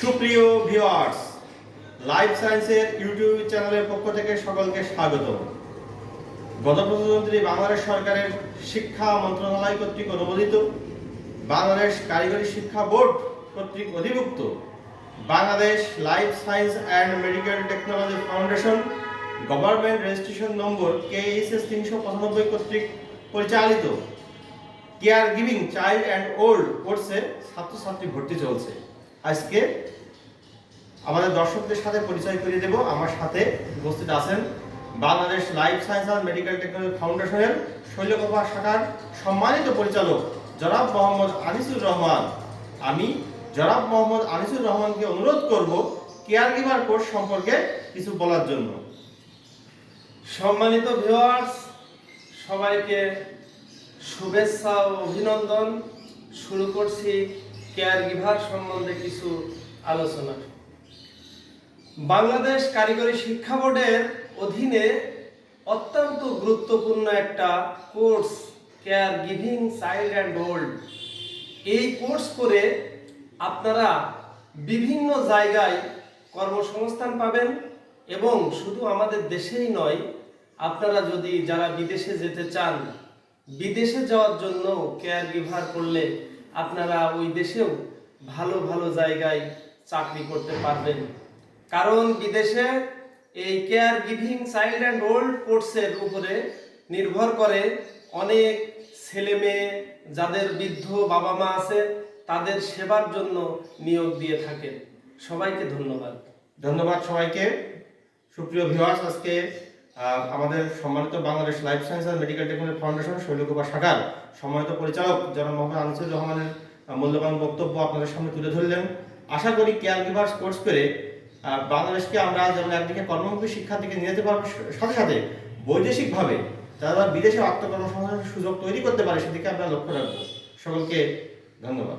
সুপ্রিয় viewers, life সায়েন্সের YouTube চ্যানেলের পক্ষ থেকে সকলকে স্বাগত গণপ্রজাতন্ত্রী বাংলাদেশ সরকারের শিক্ষা মন্ত্রণালয় কর্তৃক অনুমোদিত, বাংলাদেশ কারিগরি শিক্ষা বোর্ড কর্তৃক অধিভুক্ত, Bangladesh life science and medical technology foundation government registration number K H S তিনশো পঁচানব্বই কর্তৃক পরিচালিত care giving child and old কোর্সে ছাত্রছাত্রী ভর্তি চলছে। আজকে আমাদের দর্শকদের সাথে পরিচয় করিয়ে দেব। আমার সাথে উপস্থিত আছেন Bangladesh life science and medical technology ফাউন্ডেশনের শৈলকোপা শাখার সম্মানিত পরিচালক জনাব মোহাম্মদ আনিসুর রহমান। আমি জনাব মোহাম্মদ আনিসুর রহমানকে অনুরোধ করব কেয়ার গিভার কোর্স সম্পর্কে কিছু বলার জন্য। সম্মানিত ভিউয়ার্স, সবাইকে শুভেচ্ছা ও অভিনন্দন। শুরু করছি কেয়ার গিভার সম্বন্ধে কিছু আলোচনা। বাংলাদেশ কারিগরি শিক্ষা বোর্ডের অধীনে অত্যন্ত গুরুত্বপূর্ণ একটা course care giving child and old এই কোর্স করে আপনারা বিভিন্ন জায়গায় কর্মসংস্থান পাবেন এবং শুধু আমাদের দেশেই নয়, আপনারা যদি যারা বিদেশে যেতে চান, বিদেশে যাওয়ার জন্য কেয়ার গিভার করলে আপনারা ওই দেশেও ভালো ভালো জায়গায় চাকরি করতে পারবেন। কারণ বিদেশে এই care giving child and old কোর্সের উপরে নির্ভর করে অনেক ছেলে মেয়ে, যাদের বৃদ্ধ বাবা মা আছে, তাদের সেবার জন্য নিয়োগ দিয়ে থাকেন। সবাইকে ধন্যবাদ। ধন্যবাদ সবাইকে। সুপ্রিয় ভিউয়ার্স আজকে আমাদের সম্মানিত Bangladesh life science and medical technology foundation Shailkupa শাখার সম্মানিত পরিচালক জনাব মোহাম্মদ আনিসুর রহমানের মূল্যবান বক্তব্য আপনাদের সামনে তুলে ধরলেন। আশা করি কেয়ার গিভার্স কোর্স করে বাংলাদেশকে আমরা যেমন একদিকে কর্মমুখী শিক্ষার দিকে নিয়ে যেতে পারব সাথে সাথে বৈদেশিকভাবে যারা বিদেশে আত্মকর্মসংস্থানের সুযোগ তৈরি করতে পারে, সেদিকে আমরা লক্ষ্য রাখব। সকলকে ধন্যবাদ।